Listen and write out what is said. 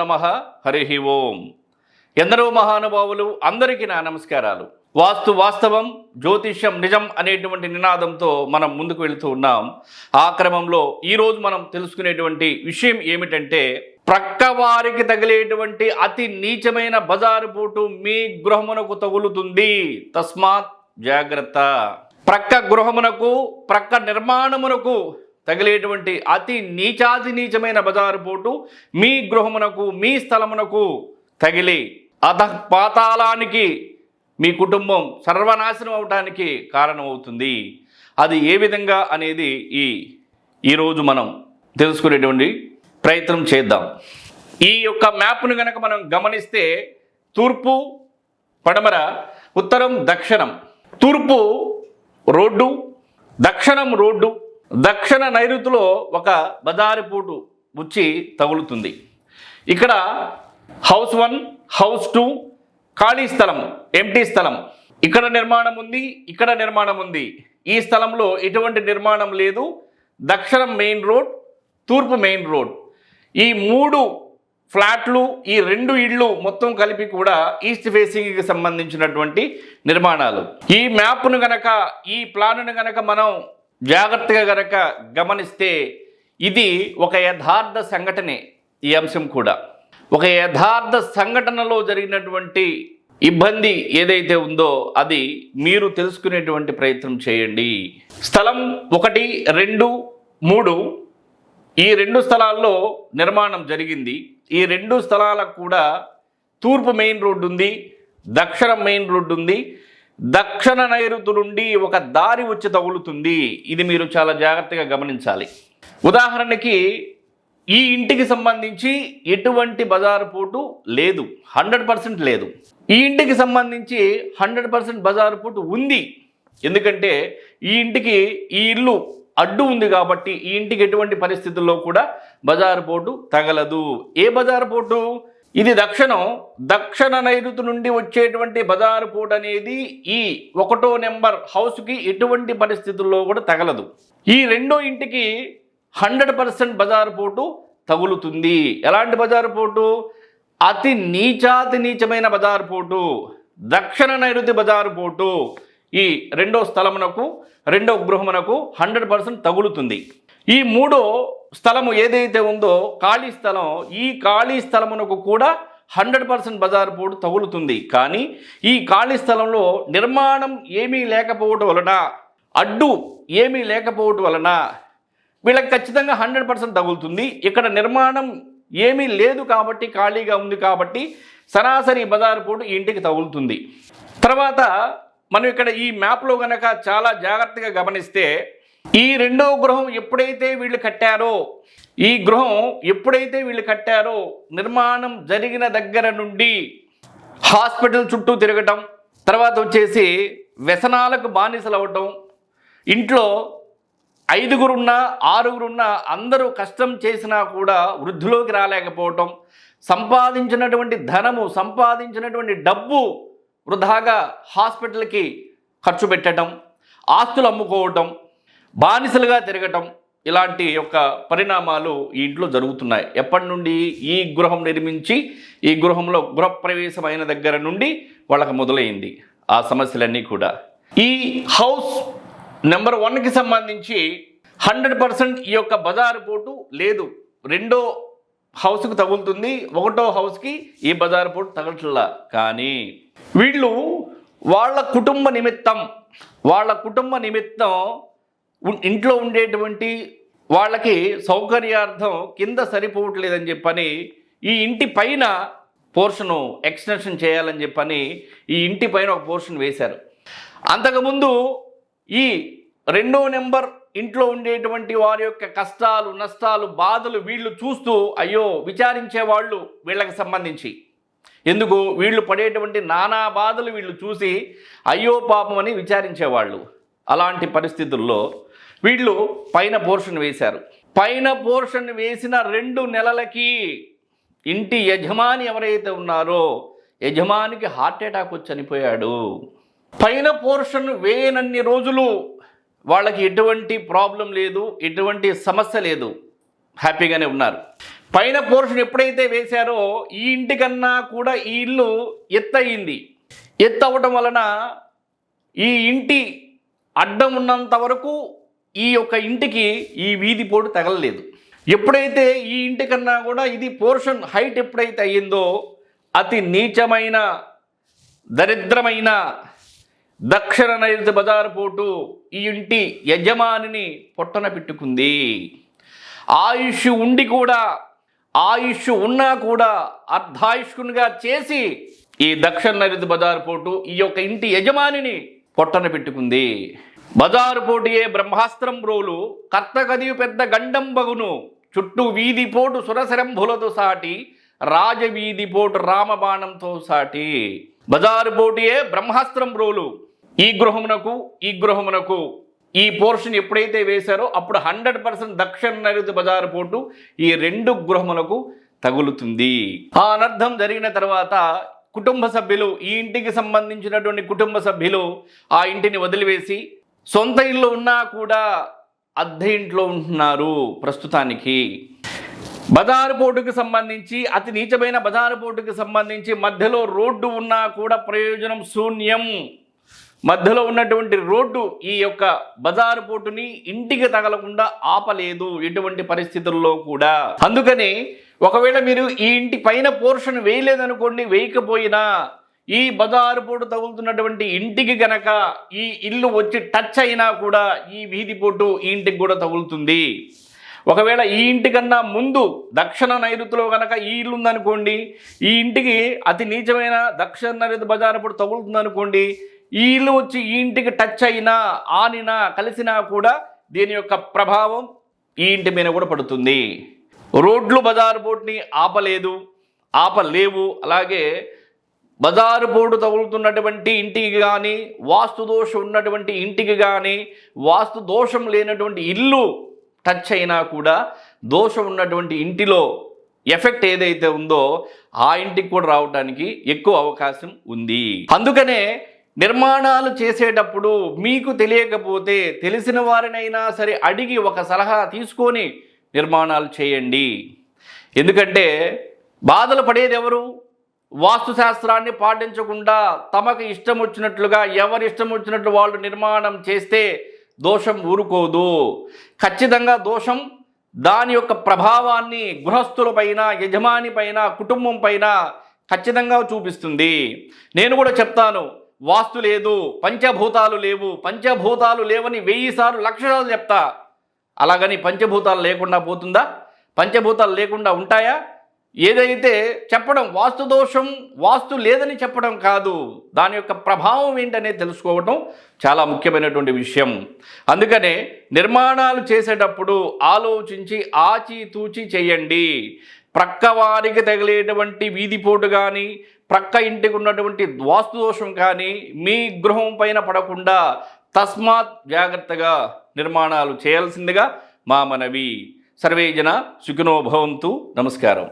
నమ హరి ఓం. ఎందరో మహానుభావులు అందరికీ నా నమస్కారాలు. వాస్తు వాస్తవం జ్యోతిష్యం నిజం అనేటువంటి నినాదంతో మనం ముందుకు వెళుతూ ఉన్నాం. ఆ క్రమంలో ఈరోజు మనం తెలుసుకునేటువంటి విషయం ఏమిటంటే ప్రక్కవారికి తగిలేటువంటి అతి నీచమైన బజారు పోటు మీ గృహమునకు తగులుతుంది. తస్మాత్ జాగ్రత్త. ప్రక్క గృహమునకు ప్రక్క నిర్మాణమునకు తగిలేటువంటి అతి నీచాది నీచమైన బజారు పోటు మీ గృహమునకు మీ స్థలమునకు తగిలి అధ పాతాళానికి మీ కుటుంబం సర్వనాశనం అవటానికి కారణమవుతుంది. అది ఏ విధంగా అనేది ఈ ఈరోజు మనం తెలుసుకునేటువంటి ప్రయత్నం చేద్దాం. ఈ యొక్క మ్యాప్ను కనుక మనం గమనిస్తే తూర్పు పడమర ఉత్తరం దక్షిణం. తూర్పు రోడ్డు దక్షిణం రోడ్డు. దక్షిణ నైరుతిలో ఒక బజారిపూటు వచ్చి తగులుతుంది. ఇక్కడ హౌస్ వన్ హౌస్ టూ ఖాళీ స్థలం ఎంటీ స్థలం. ఇక్కడ నిర్మాణం ఉంది ఇక్కడ నిర్మాణం ఉంది. ఈ స్థలంలో ఎటువంటి నిర్మాణం లేదు. దక్షిణం మెయిన్ రోడ్ తూర్పు మెయిన్ రోడ్. ఈ మూడు ఫ్లాట్లు ఈ రెండు ఇళ్ళు మొత్తం కలిపి కూడా ఈస్ట్ ఫేసింగ్కి సంబంధించినటువంటి నిర్మాణాలు. ఈ మ్యాప్ను గనక ఈ ప్లాన్ను గనక మనం జాగ్రత్తగా గనక గమనిస్తే ఇది ఒక యథార్థ సంఘటనే ఈ అంశం కూడా. ఒక యథార్థ సంఘటనలో జరిగినటువంటి ఇబ్బంది ఏదైతే ఉందో అది మీరు తెలుసుకునేటువంటి ప్రయత్నం చేయండి. స్థలం ఒకటి రెండు మూడు. ఈ రెండు స్థలాల్లో నిర్మాణం జరిగింది. ఈ రెండు స్థలాలకు కూడా తూర్పు మెయిన్ రోడ్డు ఉంది దక్షిణ మెయిన్ రోడ్డు ఉంది దక్షిణ నైరుతి నుండి ఒక దారి వచ్చి తగులుతుంది. ఇది మీరు చాలా జాగ్రత్తగా గమనించాలి. ఉదాహరణకి ఈ ఇంటికి సంబంధించి ఎటువంటి బజారు పోటు లేదు. హండ్రెడ్ పర్సెంట్ లేదు. ఈ ఇంటికి సంబంధించి హండ్రెడ్ పర్సెంట్ బజారు పోటు ఉంది. ఎందుకంటే ఈ ఇంటికి ఈ ఇల్లు అడ్డు ఉంది కాబట్టి ఈ ఇంటికి ఎటువంటి పరిస్థితుల్లో కూడా బజారు పోటు తగలదు. ఏ బజారు పోటు? ఇది దక్షిణం. దక్షిణ నైరుతి నుండి వచ్చేటువంటి బజారు పూట అనేది ఈ ఒకటో నెంబర్ హౌస్కి ఎటువంటి పరిస్థితుల్లో కూడా తగలదు. ఈ రెండో ఇంటికి హండ్రెడ్ పర్సెంట్ బజారు పోటు తగులుతుంది. ఎలాంటి బజారు పోటు? అతి నీచాతి నీచమైన బజారు పోటు. దక్షిణ నైరుతి బజారు పోటు. ఈ రెండో స్థలమునకు రెండో గృహమునకు హండ్రెడ్ పర్సెంట్ తగులుతుంది. ఈ మూడో స్థలము ఏదైతే ఉందో ఖాళీ స్థలం ఈ ఖాళీ స్థలమునకు కూడా హండ్రెడ్ పర్సెంట్ బజారు పోటు తగులుతుంది. కానీ ఈ ఖాళీ స్థలంలో నిర్మాణం ఏమీ లేకపోవటం వలన అడ్డు ఏమీ లేకపోవటం వలన వీళ్ళకి ఖచ్చితంగా హండ్రెడ్ పర్సెంట్ తగులుతుంది. ఇక్కడ నిర్మాణం ఏమీ లేదు కాబట్టి ఖాళీగా ఉంది కాబట్టి సరాసరి బజారు పోటు ఇంటికి తగులుతుంది. తర్వాత మనం ఇక్కడ ఈ మ్యాప్లో కనుక చాలా జాగ్రత్తగా గమనిస్తే ఈ రెండో గృహం ఎప్పుడైతే వీళ్ళు కట్టారో ఈ గృహం ఎప్పుడైతే వీళ్ళు కట్టారో నిర్మాణం జరిగిన దగ్గర నుండి హాస్పిటల్ చుట్టూ తిరగటం తర్వాత వచ్చేసి వ్యసనాలకు బానిసలవ్వటం ఇంట్లో ఐదుగురున్నా ఆరుగురున్నా అందరూ కష్టం చేసినా కూడా వృద్ధిలోకి రాలేకపోవటం సంపాదించినటువంటి ధనము సంపాదించినటువంటి డబ్బు వృధాగా హాస్పిటల్కి ఖర్చు పెట్టడం ఆస్తులు అమ్ముకోవటం బానిసలుగా తిరగటం ఇలాంటి యొక్క పరిణామాలు ఈ ఇంట్లో జరుగుతున్నాయి. ఎప్పటి నుండి ఈ గృహం నిర్మించి ఈ గృహంలో గృహప్రవేశం అయిన దగ్గర నుండి వాళ్ళకి మొదలైంది ఆ సమస్యలన్నీ కూడా. ఈ హౌస్ నెంబర్ వన్కి సంబంధించి హండ్రెడ్ పర్సెంట్ ఈ యొక్క బజారు పోటు లేదు. రెండో హౌస్కి తగులుతుంది ఒకటో హౌస్కి ఈ బజారు పోటు తగలట్లా. కానీ వీళ్ళు వాళ్ళ కుటుంబ నిమిత్తం వాళ్ళ కుటుంబ నిమిత్తం ఇంట్లో ఉండేటువంటి వాళ్ళకి సౌకర్యార్థం కింద సరిపోవట్లేదని చెప్పని ఈ ఇంటి పైన పోర్షను ఎక్స్టెన్షన్ చేయాలని చెప్పని ఈ ఇంటి పైన ఒక పోర్షన్ వేశారు. అంతకుముందు ఈ రెండో నెంబర్ ఇంట్లో ఉండేటువంటి వారి యొక్క కష్టాలు నష్టాలు బాధలు వీళ్ళు చూస్తూ అయ్యో విచారించే వాళ్ళు వీళ్ళకి సంబంధించి. ఎందుకు? వీళ్ళు పడేటువంటి నానా బాధలు వీళ్ళు చూసి అయ్యో పాపం అని విచారించేవాళ్ళు అలాంటి పరిస్థితుల్లో వీళ్ళు పైన పోర్షన్ వేశారు. పైన పోర్షన్ వేసిన రెండు నెలలకి ఇంటి యజమాని ఎవరైతే ఉన్నారో యజమానికి హార్ట్ అటాక్ వచ్చి చనిపోయాడు. పైన పోర్షన్ వేయనన్ని రోజులు వాళ్ళకి ఎటువంటి ప్రాబ్లం లేదు ఎటువంటి సమస్య లేదు. హ్యాపీగానే ఉన్నారు. పైన పోర్షన్ ఎప్పుడైతే వేశారో ఈ ఇంటికన్నా కూడా ఈ ఇల్లు ఎత్తయింది. ఎత్తు అవ్వటం వలన ఈ ఇంటి అడ్డం ఉన్నంత వరకు ఈ యొక్క ఇంటికి ఈ వీధి పోటు తగలలేదు. ఎప్పుడైతే ఈ ఇంటికన్నా కూడా ఇది పోర్షన్ హైట్ ఎప్పుడైతే అయ్యిందో అతి నీచమైన దరిద్రమైన దక్షిణ నైరుతి బజారు పోటు ఈ ఇంటి యజమానిని పొట్టన పెట్టుకుంది. ఆయుష్ ఉండి కూడా ఆయుష్ ఉన్నా కూడా అర్ధాయుష్కునిగా చేసి ఈ దక్షిణ నైరుతి బజారు పోటు ఈ యొక్క ఇంటి యజమానిని పొట్టన పెట్టుకుంది. బజారు పోటీయే బ్రహ్మాస్త్రం రోలు కర్తగదియు పెద్ద గండం బగును చుట్టూ వీధి పోటు సురసరంభులతో సాటి రాజవీధి పోటు రామబాణంతో సాటి. బజారు పోటీయే బ్రహ్మాస్త్రం రోలు. ఈ గృహమునకు ఈ గృహమునకు ఈ పోర్షన్ ఎప్పుడైతే వేశారో అప్పుడు హండ్రెడ్ పర్సెంట్ దక్షిణ నైరుతి బజారు పోటు ఈ రెండు గృహములకు తగులుతుంది. ఆ అనర్థం జరిగిన తర్వాత కుటుంబ సభ్యులు ఈ ఇంటికి సంబంధించినటువంటి కుటుంబ సభ్యులు ఆ ఇంటిని వదిలివేసి సొంత ఇల్లు ఉన్నా కూడా అద్దె ఇంట్లో ఉంటున్నారు ప్రస్తుతానికి. బజారు పోటుకు సంబంధించి అతి నీచమైన బజారు పోటుకు సంబంధించి మధ్యలో రోడ్డు ఉన్నా కూడా ప్రయోజనం శూన్యం. మధ్యలో ఉన్నటువంటి రోడ్డు ఈ యొక్క బజారు పోటుని ఇంటికి తగలకుండా ఆపలేదు ఎటువంటి పరిస్థితుల్లో కూడా. అందుకని ఒకవేళ మీరు ఈ ఇంటి పైన పోర్షన్ వేయలేదనుకోండి వేయకపోయినా ఈ బజారు పోటు తగులుతున్నటువంటి ఇంటికి గనక ఈ ఇల్లు వచ్చి టచ్ అయినా కూడా ఈ వీధి పోటు ఈ ఇంటికి కూడా తగులుతుంది. ఒకవేళ ఈ ఇంటికన్నా ముందు దక్షిణ నైరుతిలో కనుక ఈ ఇల్లు ఉందనుకోండి ఈ ఇంటికి అతి నీచమైన దక్షిణ నైరుతి బజారు పోటు తగులుతుందనుకోండి ఈ ఇల్లు వచ్చి ఈ ఇంటికి టచ్ అయినా ఆనినా కలిసినా కూడా దీని యొక్క ప్రభావం ఈ ఇంటి మీద కూడా పడుతుంది. రోడ్లు బజారు బోట్ని ఆపలేదు ఆపలేవు. అలాగే బజారు బోర్డు తగులుతున్నటువంటి ఇంటికి కానీ వాస్తు దోషం ఉన్నటువంటి ఇంటికి కానీ వాస్తు దోషం లేనటువంటి ఇల్లు టచ్ అయినా కూడా దోషం ఉన్నటువంటి ఇంటిలో ఎఫెక్ట్ ఏదైతే ఉందో ఆ ఇంటికి కూడా రావడానికి ఎక్కువ అవకాశం ఉంది. అందుకనే నిర్మాణాలు చేసేటప్పుడు మీకు తెలియకపోతే తెలిసిన వారినైనా సరే అడిగి ఒక సలహా తీసుకొని నిర్మాణాలు చేయండి. ఎందుకంటే బాధలు పడేది ఎవరు? వాస్తుశాస్త్రాన్ని పాటించకుండా తమకు ఇష్టం వచ్చినట్లుగా ఎవరి ఇష్టం వచ్చినట్లు వాళ్ళు నిర్మాణం చేస్తే దోషం ఊరుకోదు. ఖచ్చితంగా దోషం దాని యొక్క ప్రభావాన్ని గృహస్థులపైన యజమాని పైన కుటుంబం పైన ఖచ్చితంగా చూపిస్తుంది. నేను కూడా చెప్తాను వాస్తు లేదు పంచభూతాలు లేవు. పంచభూతాలు లేవని వెయ్యి సార్లు లక్ష చెప్తా. అలాగని పంచభూతాలు లేకుండా పోతుందా? పంచభూతాలు లేకుండా ఉంటాయా? ఏదైతే చెప్పడం వాస్తు దోషం వాస్తు లేదని చెప్పడం కాదు దాని యొక్క ప్రభావం ఏంటనేది తెలుసుకోవడం చాలా ముఖ్యమైనటువంటి విషయం. అందుకనే నిర్మాణాలు చేసేటప్పుడు ఆలోచించి ఆచితూచి చేయండి. ప్రక్క వారికి తగిలేటువంటి వీధిపోటు కానీ ప్రక్క ఇంటికి ఉన్నటువంటి వాస్తు దోషం కానీ మీ గృహం పైన పడకుండా తస్మాత్ జాగ్రత్తగా నిర్మాణాలు చేయాల్సిందిగా మా మనవి. సర్వేజన సుఖినోభవంతు నమస్కారం.